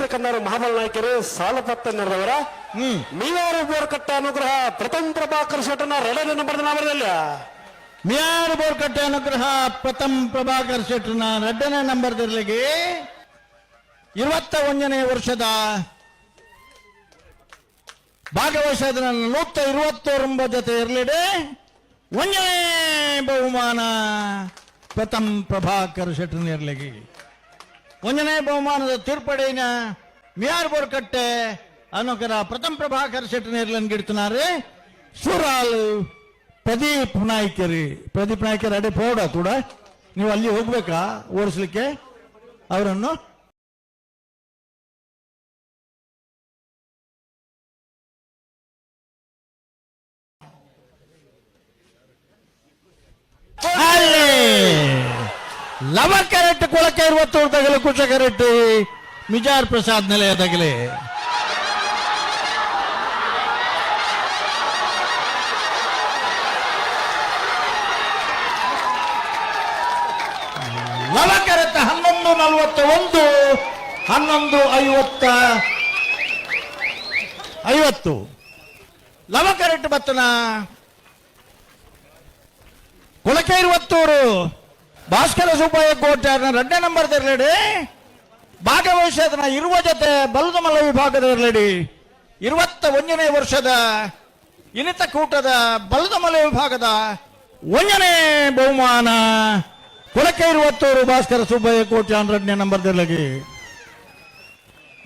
ಪೇತ್ರ ಕನ್ನಡ ಮಹಾಬಲ ನಾಯಕರು ಸಾಲಪತ್ತ ನಡೆದವರ ಮೀನಾರು ಬೋರ್ಕಟ್ಟ ಅನುಗ್ರಹ ಪ್ರಥಮ ಪ್ರಭಾಕರ್ ಶೆಟ್ಟನ ಎರಡನೇ ನಂಬರ್ ನಾಮರಲ್ಲ ಮಿಯಾರು ಬೋರ್ಕಟ್ಟೆ ಅನುಗ್ರಹ ಪ್ರಥಮ ಪ್ರಭಾಕರ್ ಶೆಟ್ಟನ ಎರಡನೇ ನಂಬರ್ ದಿರ್ಲಿಗೆ ಇರುವತ್ತ ಒಂದನೇ ವರ್ಷದ ಭಾಗವಹಿಸಿದ ನೂತ ಇರುವತ್ತೊಂಬ ಜೊತೆ ಇರಲಿದೆ. ಒಂದನೇ ಬಹುಮಾನ ಪ್ರಥಮ್ ಪ್ರಭಾಕರ್ ಶೆಟ್ಟನ ಇರಲಿಗೆ ಒಂದನೇ ಬಹುಮಾನದ ತೀರ್ಪಡೆಯ ಮಿಯಾರ್ ಬೋರ್ಕಟ್ಟೆ ಅನ್ನೋಕರ ಪ್ರಥಮ ಪ್ರಭಾಕರ್ ಶೆಟ್ಟಿ ನೀರ್ಲನ್ ಗಿಡ್ತಾರೆ ಸುರಾಲ್ ಪ್ರದೀಪ್ ನಾಯ್ಕರಿ. ಪ್ರದೀಪ್ ನಾಯ್ಕರ್ ಅಡೆ ಪೌಡ ಕೂಡ. ನೀವು ಅಲ್ಲಿ ಹೋಗ್ಬೇಕಾ? ಓಡಿಸ್ಲಿಕ್ಕೆ? ಅವರನ್ನು ಅಲ್ಲಿ ಲವ ಕ್ಯಾರೆಟ್ ಕೊಳಕೆ ಇರುವತ್ತು ತಗಲು ಕುಶ ಕ್ಯಾರೆಟ್ ಮಿಜಾರ್ ಪ್ರಸಾದ್ ನಿಲಯ ತಗಲಿ. ಲವ ಕ್ಯಾರೆಟ್ ಹನ್ನೊಂದು ನಲವತ್ತ ಒಂದು, ಹನ್ನೊಂದು ಐವತ್ತ ಐವತ್ತು. ಲವ ಕ್ಯಾರೆಟ್ ಬತ್ತನ ಕೊಳಕೆ ಇರುವತ್ತೂರು. ಭಾಸ್ಕರ ಸುಬ್ಬಯ್ಯ ಕೋಟ್ಯಾರ್ನ ರಡ್ಡೆ ನಂಬರ್ ಇರಲೇಡಿ ಭಾಗವಹಿಸಿದ ಇರುವ ಜೊತೆ ಬಲದ ಮಲ್ಲ ವಿಭಾಗದ ಇರಲೇಡಿ ಇರುವತ್ತ ಒಂದನೇ ವರ್ಷದ ಇನಿತ ಕೂಟದ ಬಲುದಮಲ ವಿಭಾಗದ ಒಂದನೇ ಬಹುಮಾನ ಕೊಳಕೆ ಇರುವತ್ತೂರು ಭಾಸ್ಕರ ಸುಬ್ಬಯ್ಯ ಎರಡನೇ ನಂಬರ್ ಇರಲಿ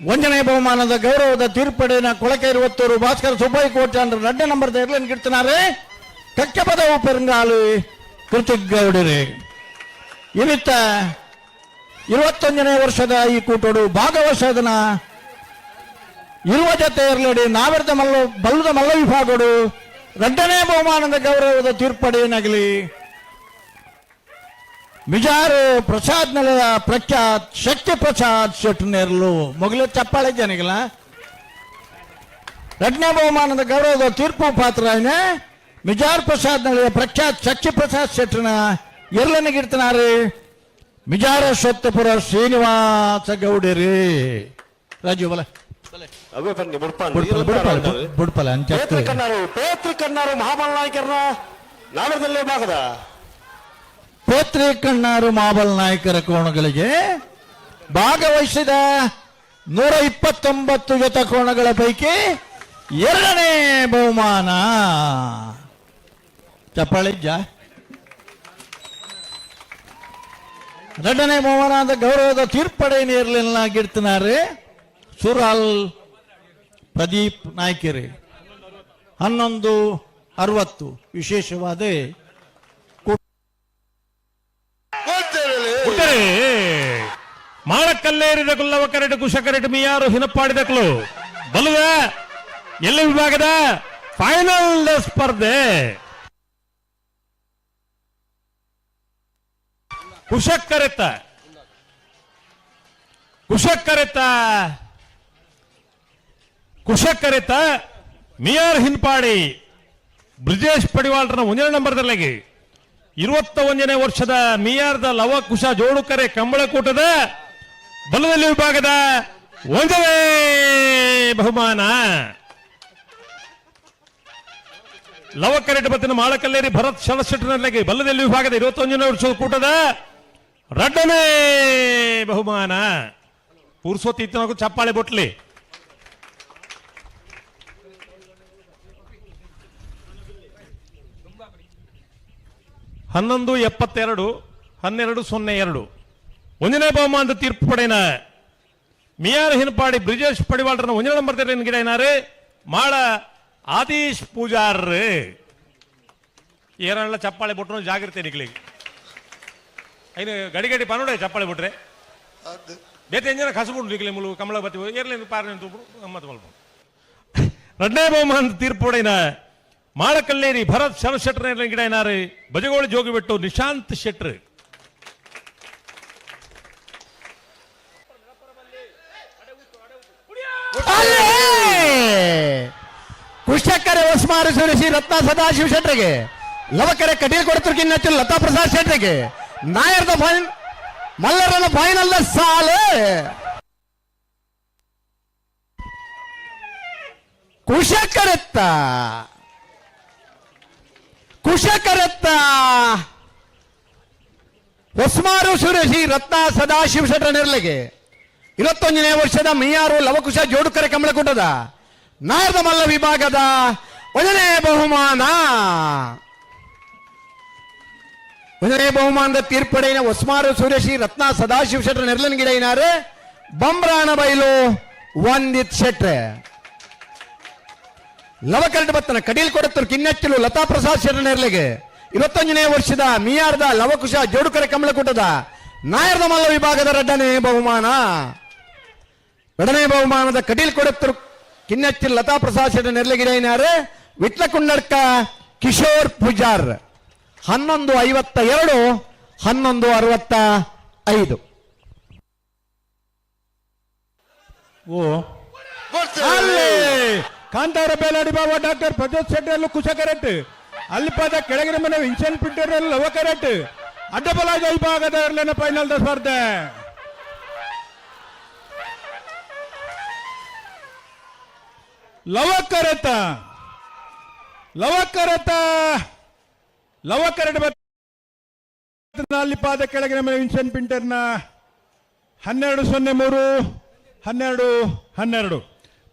ಒಂದನೇ ಬಹುಮಾನದ ಗೌರವದ ತೀರ್ಪಡಿನ ಕೊಳಕೆ ಇರುವತ್ತೂರು ಭಾಸ್ಕರ ಸುಬ್ಬಯ್ಯ ಕೋಟ್ಯಾನ್ ರಡ್ಡೆ ನಂಬರ್ ಇರ್ಲನ್ ಗಿಡ್ತಿನಾರೆ ಕಕ್ಕೆ ಪದವು ಪೆರಂಗಾಲು ಕೃತಿಗೌಡರಿ ಇನಿತ್ತ ಇವತ್ತೊಂದನೇ ವರ್ಷದ ಈ ಕೂಟೋಡು ಭಾಗವಹಿಸೋದನ್ನ ಇರುವ ಜೊತೆ ಇರಲೇಡಿ ನಾವೆರ್ದ ಮಲ್ಲ ಬಲ್ಲದ ಮಲ್ಲ ವಿಭಾಗಡು ಎರಡನೇ ಬಹುಮಾನದ ಗೌರವದ ತೀರ್ಪಡೆಯನ್ನಾಗಲಿ ಮಿಜಾರು ಪ್ರಸಾದ್ ನೆಲದ ಪ್ರಖ್ಯಾತ್ ಶಕ್ತಿ ಪ್ರಸಾದ್ ಶೆಟ್ ನೇರ್ಲು ಚಪ್ಪಾಳೆ ಜನಿಗಲ ಎರಡನೇ ಬಹುಮಾನದ ಗೌರವದ ತೀರ್ಪು ಪಾತ್ರ ಮಿಜಾರ್ ಪ್ರಸಾದ್ ನೆಲದ ಪ್ರಖ್ಯಾತ್ ಶಕ್ತಿ ಪ್ರಸಾದ್ ಶೆಟ್ರನ ಎರಲನಿಗಿರ್ತಾನಾರಿ ಮಿಜಾರ ಸೊತ್ತಪುರ ಶ್ರೀನಿವಾಸ ಗೌಡರಿ. ರಾಜು ಬಲ. ಅವೇ ಬನ್ನಿ ಬುಡ್ಪಲ ಕಣ್ಣಾರು ಪೇತ್ರ ಕನ್ನಾರು ಮಹಾಬಲ ನಾಯಕರನ್ನ ನಾಡದಲ್ಲೇ ಭಾಗದ. ಪೇತ್ರಿ ಕಣ್ಣಾರು ಮಹಾಬಲ ನಾಯಕರ ಕೋಣಗಳಿಗೆ ಭಾಗವಹಿಸಿದ ನೂರ ಇಪ್ಪತ್ತೊಂಬತ್ತು ಜೊತೆ ಕೋಣಗಳ ಪೈಕಿ ಎರಡನೇ ಬಹುಮಾನ. ಚಪ್ಪಾಳಿಜ್ಜ ಎರಡನೇ ಮೋಹನಾದ ಗೌರವದ ತೀರ್ಪಡೆ ಇರಲಿಲ್ಲ ಗಿಡ್ತಿನಾರೆ ಸುರಾಲ್ ಪ್ರದೀಪ್ ನಾಯ್ಕೆರೆ. ಹನ್ನೊಂದು ಅರವತ್ತು. ವಿಶೇಷವಾದ ಮಾಳಕಲ್ಲೇರಿದ ಕುಲ್ಲವ ಕರಡು ಕುಶ ಕರಡು ಮಿಯಾರು ಹಿನಪ್ಪಾಡಿದಕ್ಲು ಬಲುವ ಎಲ್ಲ ವಿಭಾಗದ? ಫೈನಲ್ ಸ್ಪರ್ಧೆ. ಕುಶಕ್ಕರೆತ ಕುಶಕ್ ಕರೆತ. ಮಿಯಾರ್ ಹಿನ್ಪಾಡಿ ಬ್ರಿಜೇಶ್ ಪಡಿವಾಳ್ರನ ಒಂದನೇ ನಂಬರ್ದಲ್ಲಿಗೆ. ಇರುವತ್ತ ಒಂದನೇ ವರ್ಷದ ಮಿಯಾರ್ದ ಲವ ಕುಶ ಜೋಡುಕರೆ ಕಂಬಳಕೂಟದ ಬಲದಲ್ಲಿ ವಿಭಾಗದ ಒಂದನೇ ಬಹುಮಾನ. ಲವ ಕರೆಟ್ ಬತ್ತಿನ ಮಾಳಕಲ್ಲೇರಿ ಭರತ್ ಶಳಶೆಟ್ಟನಲ್ಲಿ ಬಲ್ಲದಲ್ಲಿ ವಿಭಾಗದ ಇರುವತ್ತೊಂದನೇ ವರ್ಷದ ಕೂಟದ ರಡ್ಡನೇ ಬಹುಮಾನ. ಪುರುಸೋತಿ ಇತ್ತಿನಗೂ ಚಪ್ಪಾಳೆ ಬೊಟ್ಲಿ. ಹನ್ನೊಂದು ಎಪ್ಪತ್ತೆರಡು, ಹನ್ನೆರಡು ಸೊನ್ನೆ ಎರಡು. ಒಂದನೇ ಬಹುಮಾನದ ತೀರ್ಪು ಪಡೆಯನ ಮಿಯಾರ್ ಹಿನಪಾಡಿ ಬ್ರಿಜೇಶ್ ಪಡಿವಾಳ್ರನ್ನ ಒಂದನೇ ನಂಬರ್ ತೆರೆ ಗಿಡ ಏನಾರೆ? ಮಾಳ ಆದೀಶ್ ಪೂಜಾರ್ ಏರಲ್ಲ ಚಪ್ಪಾಳೆ ಬಿಟ್ರು ಜಾಗ್ರತೆ ನಿಕ್ಲಿಗೆ. ಐನು ಗಡಿ ಗಡಿ ಪನ್ನೋಡೆ ಚಪ್ಪಾಳೆ ಬಿಟ್ರೆ? ಬೇತೆ ಎಂಜನ ಕಸಬುಂಡು ನಿಕ್ಲಿ ಮುಳು ಕಮಲ ಬತ್ತಿ ಏರ್ಲೇನು ಪಾರ ಮತ್ತೆ ಮಲ್ಪ ಎರಡನೇ ಬಹುಮಾನದ ತೀರ್ಪು ಮಾಡಕಲ್ಲೇರಿ ಮಾಳಕಲ್ಲೇರಿ ಭರತ್ ಶರತ್ ಶೆಟ್ರ ಗಿಡ ಏನಾರು ಬಜಗೋಳಿ ಜೋಗಿ ಬಿಟ್ಟು ನಿಶಾಂತ್ ಶೆಟ್ರ್. ಕುಶಕ್ಕರೆ ಒಸ್ಮಾರು ಸುರಿಸಿ ರತ್ನ ಸದಾಶಿವ ಶೆಟ್ರಿಗೆ ಲವಕರೆ ಕಟೀಲ್ ಕೊಡ್ತಿರ್ಕಿನ್ನ ಲತಾ ಪ್ರಸಾದ್ ಶೆಟ್ರಿಗೆ ನಾಯರ್ದ ಫೈನ್ ಮಲ್ಲರನ ಫೈನಲ್ ಸಾಲು. ಕುಶಕರತ್ತ. ಕುಶಕರತ್ತ. ಹೊಸ್ಮಾರು ಸುರೇಶಿ, ರತ್ನ ಸದಾಶಿವ ಶೆಟ್ರ ನೆರಳಿಗೆ. ಇಪ್ಪತ್ತೊಂದನೇ ವರ್ಷದ ಮಿಯಾರು ಲವಕುಶ ಜೋಡುಕರೆ ಕಮಲಕೂಟದ. ನಾಯರ್ದ ಮಲ್ಲ ವಿಭಾಗದ ಒಂದನೇ ಬಹುಮಾನ. ಒಂದನೇ ಬಹುಮಾನದ ತೀರ್ಪಡೆಯ ಹೊಸ್ಮಾರು ಸುರೇಶಿ ರತ್ನ ಸದಾಶಿವ ಶೆಟ್ರ ನೆರಳಿನ ಗಿಡ ಏನಾರು? ಬಂಬ್ರಾಣ ಬೈಲು, ವಂದಿತ್ ಶೆಟ್ರೆ. ಲವಕರ್ಡ್ ಬತ್ತನ ಕಡೀಲ್ ಕೊಡತ್ತರು ಕಿನ್ನಚ್ಚಲು ಲತಾ ಪ್ರಸಾದ್ ಶೆಟ್ರ ನೆರಳಿಗೆ ಇವತ್ತೊಂದನೇ ವರ್ಷದ ಮಿಯಾರ್ದ ಲವಕುಶ ಜೋಡುಕರೆ ಕಮಲಕೂಟದ ನಾಯರ್ದ ಮಲ್ಲ ವಿಭಾಗದ ಎರಡನೇ ಬಹುಮಾನ. ಎರಡನೇ ಬಹುಮಾನದ ಕಟೀಲ್ ಕೊಡತ್ತರು ಕಿನ್ನೆಚ್ಚಲು ಲತಾ ಪ್ರಸಾದ್ ಶೆಟ್ಟ ನೆರಳಿಗಿರೇನಾರು ವಿಟ್ಲ ಕುಂಡಡ್ಕ ಕಿಶೋರ್ ಪೂಜಾರ್. ಹನ್ನೊಂದು ಐವತ್ತ ಎರಡು ಹನ್ನೊಂದು ಅರವತ್ತ ಐದು. ಓ. ಅಲ್ಲಿ! ಕಾಂತಾರ ಬೇಲಾಡಿ ಬಾಬಾ ಡಾಕ್ಟರ್ ಪ್ರಜೋತ್ ಶೆಟ್ಟಿ ಅಲ್ಲೂ ಕುಶ ಕರೆಕ್ಟ್ ಅಲ್ಲಿ ಪದ ಕೆಳಗಿನ ಮನೆ ವಿನ್ಸೆಂಟ್ ಪಿಟ್ಟರ್ ಲವ ಕರೆಕ್ಟ್ ಅಡ್ಡಬಲ ವಿಭಾಗದ ಇರಲಿನ ಫೈನಲ್ ಸ್ಪರ್ಧೆ. ಲವ ಕರೆತ. ಲವ ಕರೆತ. ಲವ ಕರೆಟ್ ಅಲ್ಲಿ ಪಾದ ಕೆಳಗಿನ ವಿನ್ಸೆಂಟ್ ಪಿಂಟರ್ನ ಹನ್ನೆರಡು ಸೊನ್ನೆ ಮೂರು, ಹನ್ನೆರಡು ಹನ್ನೆರಡು.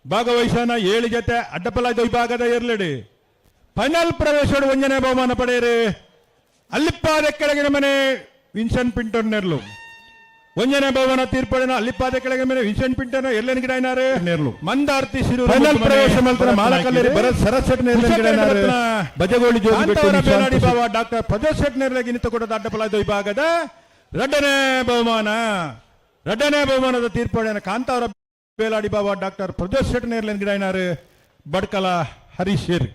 ಭಾಗವಹಿಸೋಣ ಏಳು ಜೊತೆ ಅಡ್ಡಪಲಾದ ವಿಭಾಗದ ಎರಲೆಡಿ ಫೈನಲ್ ಪ್ರವೇಶ ಒಂದನೇ ಬಹುಮಾನ ಪಡೆಯಿರಿ. ಅಲ್ಲಿಪ್ಪಾದ ಕೆಳಗಿನ ಮನೆ ವಿನ್ಸೆಂಟ್ ಪಿಂಟರ್ ನೆರ್ಲು ಒಂದನೇ ಭವನ ತೀರ್ಪಡಿನ ಅಲ್ಲಿಪ್ಪಾದ ಕೆಳಗೆ ಮೇಲೆ ವಿಷನ್ ಪಿಂಟನ ಎಲ್ಲೆನ್ ಗಿಡ ಏನಾರು? ಮಂದಾರ್ತಿ ಸಿರು ಫೈನಲ್ ಪ್ರವೇಶ ಭರತ್ ಬಜಗೋಳಿ ಬಾವ ಡಾಕ್ಟರ್ ಪ್ರಜೋತ್ ಶೆಟ್ ನೆರ್ಲಗಿ ನಿಂತು ಕೊಡದ ವಿಭಾಗದ ಎರಡನೇ ಬಹುಮಾನ. ಎರಡನೇ ಬಹುಮಾನದ ತೀರ್ಪಡೆನ ಕಾಂತಾವರ ಬೇಲಾಡಿ ಬಾಬಾ ಡಾಕ್ಟರ್ ಪ್ರಜೋತ್ ಶೆಟ್ ನೇರ್ಲೆನ್ ಗಿಡ ಏನಾರು? ಬಡ್ಕಲ ಹರೀಶ್ ಶೇರ್.